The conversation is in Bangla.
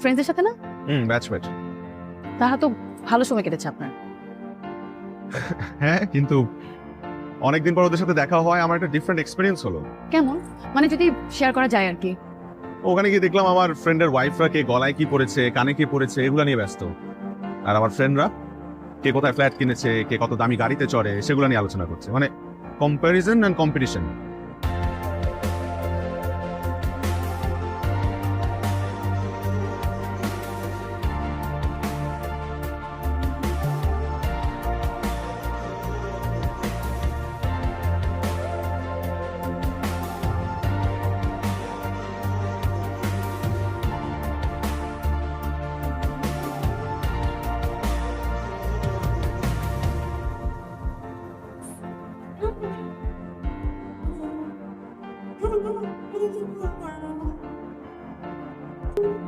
ফ্রেন্ডসদের সাথে না? হুম ব্যাচমেট তারা তো ভালো সময় কেটেছে আপনার। হ্যাঁ কিন্তু অনেকদিন পর ওদের সাথে দেখা হয় আমার একটা ডিফারেন্ট এক্সপিরিয়েন্স হলো। কেমন? মানে যদি শেয়ার করা যায় আর কি ওখানে গিয়ে দেখলাম আমার ফ্রেন্ডের ওয়াইফরা কে গলায় কি পড়েছে কানে কি পড়েছে এগুলো নিয়ে ব্যস্ত। আর আমার ফ্রেন্ডরা কে কোথায় ফ্ল্যাট কিনেছে কে কত দামি গাড়িতে চড়ে সেগুলো নিয়ে আলোচনা করছে। মানে comparison and competition Thank you.